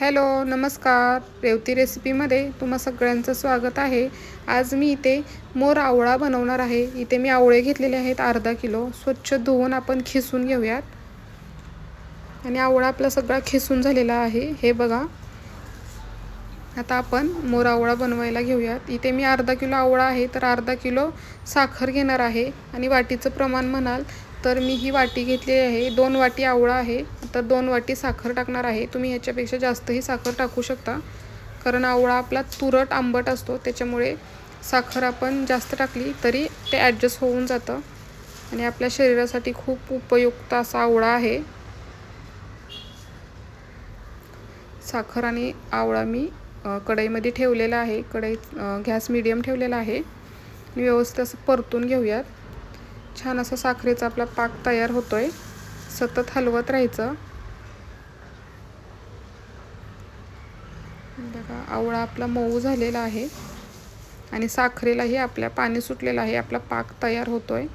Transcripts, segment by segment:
Hello नमस्कार. रेवती रेसिपीमध्ये तुम्हा सगळ्यांचं स्वागत आहे. आज मी इथे मोर आवळा बनवणार आहे. इथे मी आवळे घेतलेले आहेत अर्धा किलो. स्वच्छ धुवून आपण खिसून घेऊयात. आणि आवळा आपला सगळा खिसून झालेला आहे. हे बघा. आता आपण मोर आवळा बनवायला घेऊयात. इथे मी अर्धा किलो आवळा आहे तर अर्धा किलो साखर घेणार आहे. आणि वाटीचं प्रमाण म्हणाल तर मी ही वाटी घेतली आहे. दोन वाटी आवळा आहे. तर दोन वाटी साखर टाकणार आहे. तुम्ही ह्याच्यापेक्षा जास्तही साखर टाकू शकता. कारण आवळा आपला तुरट आंबट असतो. त्याच्यामुळे साखर आपण जास्त टाकली तरी ते ॲडजस्ट होऊन जातं. आणि आपल्या शरीरासाठी खूप उपयुक्त असा आवळा आहे. साखर आणि आवळा मी कढईमध्ये ठेवलेला आहे. कढईत गॅस मिडियम ठेवलेला आहे. व्यवस्थित असं परतून घेऊयात. छान असा साखरेचा आपला पाक तयार होतोय. सतत हलवत राहायचं. बघा आवळा आपला मऊ झालेला आहे. आणि साखरेलाही आपल्या पाणी सुटलेलं आहे आपला पाक तयार होतोय.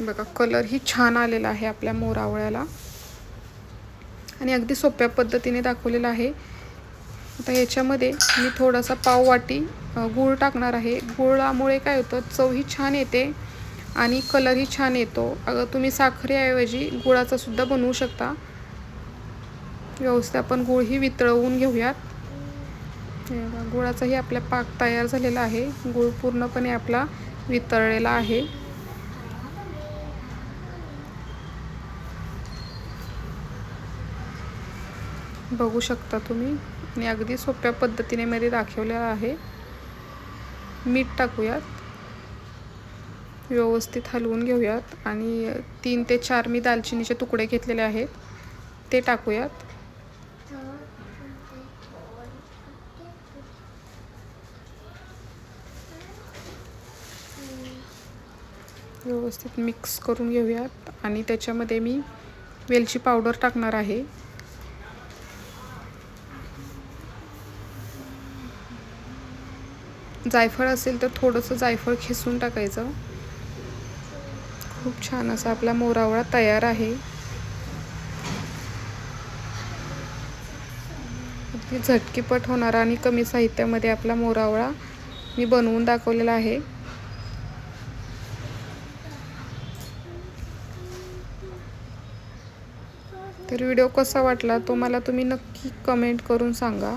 बघा कलरही छान आलेला आहे आपल्या मोरावळ्याला आणि अगदी सोप्या पद्धतीने दाखवलेलं आहे. आता ह्याच्यामध्ये मी थोडासा पाव वाटी गूळ टाकणार आहे. गुळामुळे काय होतं चवही छान येते आणि कलरही छान येतो. अगं तुम्ही साखरेऐवजी गुळाचा सुद्धा बनवू शकता. व्यवस्थित आपण गुळही वितळवून घेऊयात. गुळाचाही आपला पाक तयार झालेला आहे. गुळ पूर्णपणे आपला वितळलेला आहे. बघू शकता तुम्ही. चटणी अगदी सोप्या पद्धतीने मध्ये दाखवल्या आहे. मीठ टाकूयात. व्यवस्थित हलवून घेऊयात. आणि तीन ते चार मी दालचिनीचे तुकडे घेतलेले आहेत. ते टाकूयात. व्यवस्थित मिक्स करून घेऊयात. आणि त्याच्यामध्ये मी वेलची पावडर टाकणार आहे. जायफळ असेल तर थोडंसं जायफळ खिसून टाकायचं. खूप छान असा आपला मोरावळा तयार आहे. अगदी झटकीपट होणारा आणि कमी साहित्यामध्ये आपला मोरावळा मी बनवून दाखवलेला आहे. तर व्हिडिओ कसा वाटला तो मला तुम्ही नक्की कमेंट करून सांगा.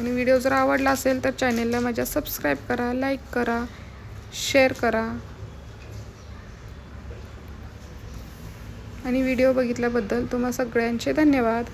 आणि व्हिडिओ जर आवडला असेल तर चॅनेलला माझ्या सबस्क्राईब करा लाईक करा शेअर करा. आणि व्हिडिओ बघितल्याबद्दल तुम्हा सगळ्यांचे धन्यवाद.